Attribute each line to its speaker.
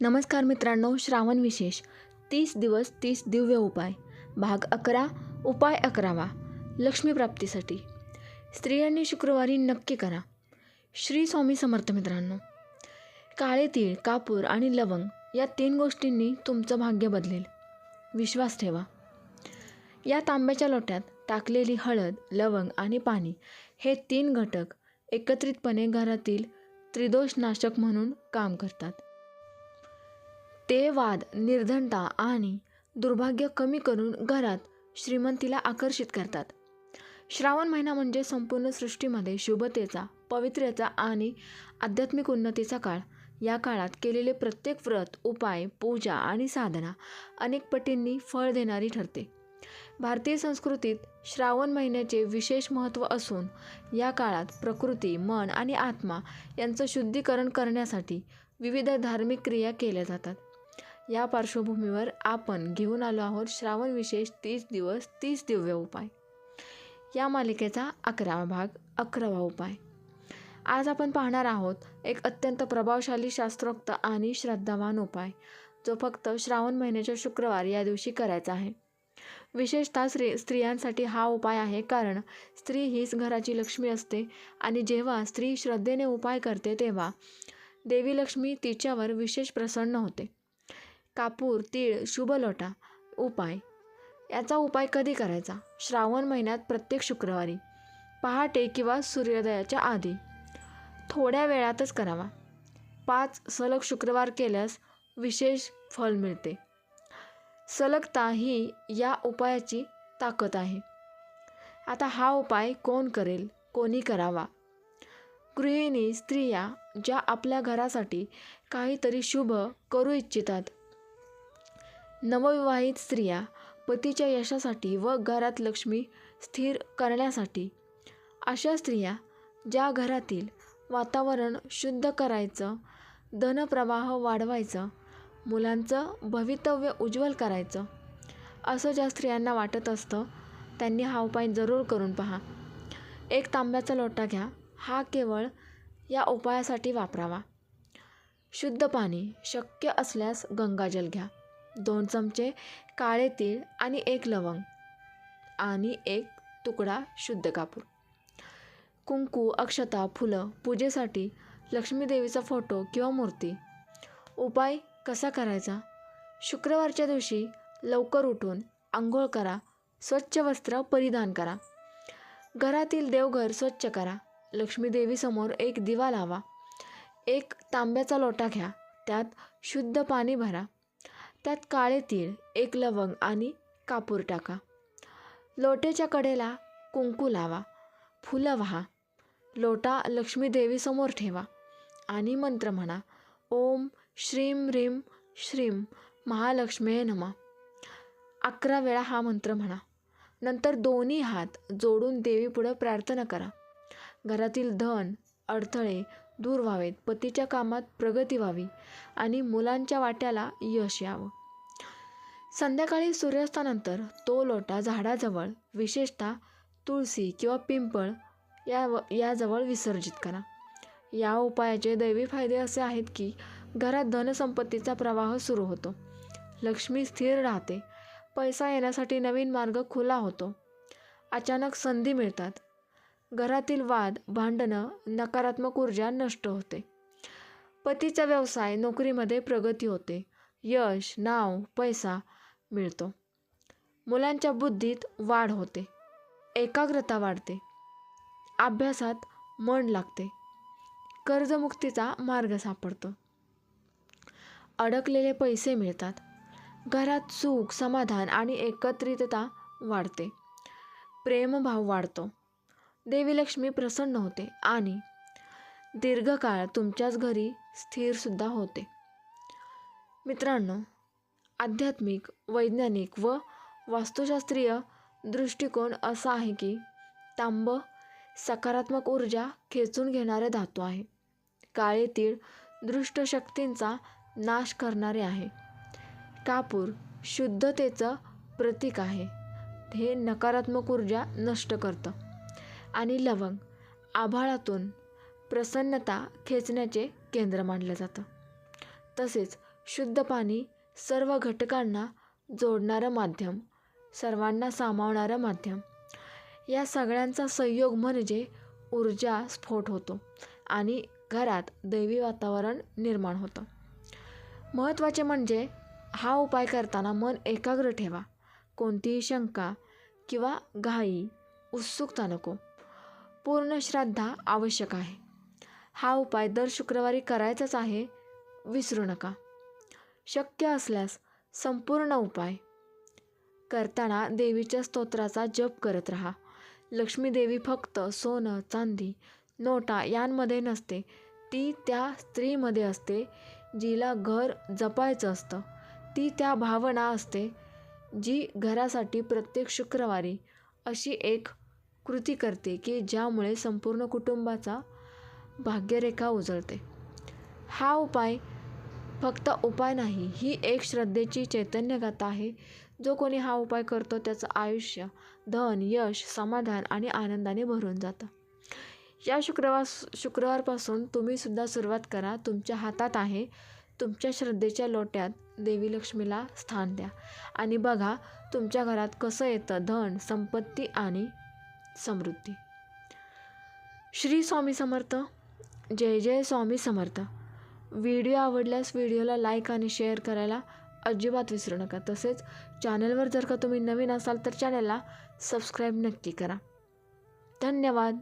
Speaker 1: नमस्कार मित्रांनो श्रावण विशेष. तीस दिवस तीस दिव्य उपाय. भाग अकरा उपाय अकरावा. लक्ष्मीप्राप्तीसाठी स्त्रियांनी शुक्रवारी नक्की करा. श्री स्वामी समर्थ मित्रांनो काळे तीळ कापूर आणि लवंग या तीन गोष्टींनी तुमचं भाग्य बदलेल. विश्वास ठेवा. या तांब्याच्या लोट्यात टाकलेली हळद लवंग आणि पाणी हे तीन घटक एकत्रितपणे घरातील त्रिदोष नाशक म्हणून काम करतात. ते वाद निर्धनता आणि दुर्भाग्य कमी करून घरात श्रीमंतीला आकर्षित करतात. श्रावण महिना म्हणजे संपूर्ण सृष्टीमध्ये शुभतेचा पवित्र्याचा आणि आध्यात्मिक उन्नतीचा काळ. या काळात केलेले प्रत्येक व्रत उपाय पूजा आणि साधना अनेक पटींनी फळ देणारी ठरते. भारतीय संस्कृतीत श्रावण महिन्याचे विशेष महत्त्व असून या काळात प्रकृती मन आणि आत्मा यांचं शुद्धीकरण करण्यासाठी विविध धार्मिक क्रिया केल्या जातात. या पार्श्वभूमीवर आपण घेऊन आलो आहोत श्रावण विशेष तीस दिवस तीस दिव्य उपाय. या मालिकेचा अकरावा भाग अकरावा उपाय. आज आपण पाहणार आहोत एक अत्यंत प्रभावशाली शास्त्रोक्त आणि श्रद्धावान उपाय जो फक्त श्रावण महिन्याच्या शुक्रवार या दिवशी करायचा आहे. विशेषतः स्त्री स्त्रियांसाठी हा उपाय आहे कारण स्त्री हीच घराची लक्ष्मी असते आणि जेव्हा स्त्री श्रद्धेने उपाय करते तेव्हा देवी लक्ष्मी तिच्यावर विशेष प्रसन्न होते. कापूर तीळ शुभ लोटा उपाय. याचा उपाय कधी करायचा? श्रावण महिन्यात प्रत्येक शुक्रवारी. पहाटे किंवा सूर्योदयाच्या आधी. थोड्या वेळातच करावा. पाच सलग शुक्रवार केल्यास विशेष फल मिळते. सलगता ही या उपायाची ताकद आहे. आता हा उपाय कोण करेल? कोणी करावा? गृहिणी स्त्रिया ज्या आपल्या घरासाठी काहीतरी शुभ करू इच्छितात नवविवाहित स्त्रिया पतीच्या यशासाठी व घरात लक्ष्मी स्थिर करण्यासाठी अशा स्त्रिया ज्या घरातील वातावरण शुद्ध करायचं धनप्रवाह वाढवायचं मुलांचं भवितव्य उज्ज्वल करायचं असं ज्या स्त्रियांना वाटत असतं त्यांनी हा उपाय जरूर करून पहा. एक तांब्याचा लोटा घ्या. हा केवळ या उपायासाठी वापरावा. शुद्ध पाणी शक्य असल्यास गंगाजल घ्या. दोन चमचे काळे तीळ आणि एक लवंग आणि एक तुकडा शुद्ध कापूर. कुंकू अक्षता फुलं पूजेसाठी लक्ष्मीदेवीचा फोटो किंवा मूर्ती. उपाय कसा करायचा? शुक्रवारच्या दिवशी लवकर उठून आंघोळ करा स्वच्छ वस्त्र परिधान करा. घरातील देवघर स्वच्छ करा लक्ष्मीदेवीसमोर एक दिवा लावा. एक तांब्याचा लोटा घ्या त्यात शुद्ध पाणी भरा. त्यात काळे तीळ एक लवंग आणि कापूर टाका. लोटेच्या कडेला कुंकू लावा. फुलं व्हा. लोटा लक्ष्मीदेवीसमोर ठेवा. आणि मंत्र म्हणा. ओम श्रीम रीम श्रीम महालक्ष्मी नमा. अकरा वेळा हा मंत्र म्हणा. नंतर दोन्ही हात जोडून देवीपुढं प्रार्थना करा. घरातील धन अडथळे दूर व्हावेत. पतीच्या कामात प्रगती व्हावी आणि मुलांच्या वाट्याला यश यावं. संध्याकाळी सूर्यास्तानंतर तो लोटा झाडाजवळ विशेषतः तुळशी किंवा पिंपळ या व याजवळ विसर्जित करा. या उपायाचे दैवी फायदे असे आहेत की घरात धनसंपत्तीचा प्रवाह सुरू होतो. लक्ष्मी स्थिर राहते. पैसा येण्यासाठी नवीन मार्ग खुला होतो. अचानक संधी मिळतात. घरातील वाद भांडणं नकारात्मक ऊर्जा नष्ट होते. पतीचा व्यवसाय नोकरीमध्ये प्रगती होते. यश नाव पैसा मिळतो. मुलांच्या बुद्धीत वाढ होते. एकाग्रता वाढते. अभ्यासात मन लागते. कर्जमुक्तीचा मार्ग सापडतो. अडकलेले पैसे मिळतात. घरात सुख समाधान आणि एकत्रितता वाढते. प्रेमभाव वाढतो. देवीलक्ष्मी प्रसन्न होते आणि दीर्घकाळ तुमच्याच घरी स्थिरसुद्धा होते. मित्रांनो आध्यात्मिक वैज्ञानिक व वास्तुशास्त्रीय दृष्टिकोन असा आहे की तांब सकारात्मक ऊर्जा खेचून घेणारे धातू आहे. काळे तीळ दृष्ट शक्तींचा नाश करणारे आहे. कापूर शुद्धतेचं प्रतीक आहे. हे नकारात्मक ऊर्जा नष्ट करतं. आणि लवंग आभाळातून प्रसन्नता खेचण्याचे केंद्र मानलं जातं. तसेच शुद्ध पाणी सर्व घटकांना जोडणारं माध्यम सर्वांना सामावणारं माध्यम. या सगळ्यांचा संयोग म्हणजे ऊर्जा स्फोट होतो आणि घरात दैवी वातावरण निर्माण होतं. महत्त्वाचे म्हणजे हा उपाय करताना मन एकाग्र ठेवा. कोणतीही शंका किंवा घाई उत्सुकता नको. पूर्ण श्रद्धा आवश्यक आहे. हा उपाय दर शुक्रवारी करायचाच आहे विसरू नका. शक्य असल्यास संपूर्ण उपाय. करताना देवीच्या स्तोत्राचा जप करत राहा. लक्ष्मी देवी फक्त सोनं चांदी नोटा यांमध्ये नसते. ती त्या स्त्रीमध्ये असते जिला घर जपायचं असतं. ती त्या भावना असते जी घरासाठी प्रत्येक शुक्रवारी अशी एक कृती करते की ज्यामुळे संपूर्ण कुटुंबाचा भाग्यरेखा उजळते. हा उपाय फक्त उपाय नाही ही एक श्रद्धेची चैतन्यगाथा आहे. जो कोणी हा उपाय करतो त्याचं आयुष्य धन यश समाधान आणि आनंदाने भरून जातं. या शुक्रवार शुक्रवारपासून तुम्हीसुद्धा सुरुवात करा. तुमच्या हातात आहे. तुमच्या श्रद्धेच्या लोट्यात देवी लक्ष्मीला स्थान द्या. आणि बघा तुमच्या घरात कसं येतं धन संपत्ती आणि समृद्धी. श्री स्वामी समर्थ. जय जय स्वामी समर्थ. व्हिडिओ आवडल्यास व्हिडिओला लाईक आणि शेअर करायला अजिबात विसरू नका. तसेच चॅनलवर जर का तुम्ही नवीन असाल तर चॅनलला सबस्क्राईब नक्की करा. धन्यवाद.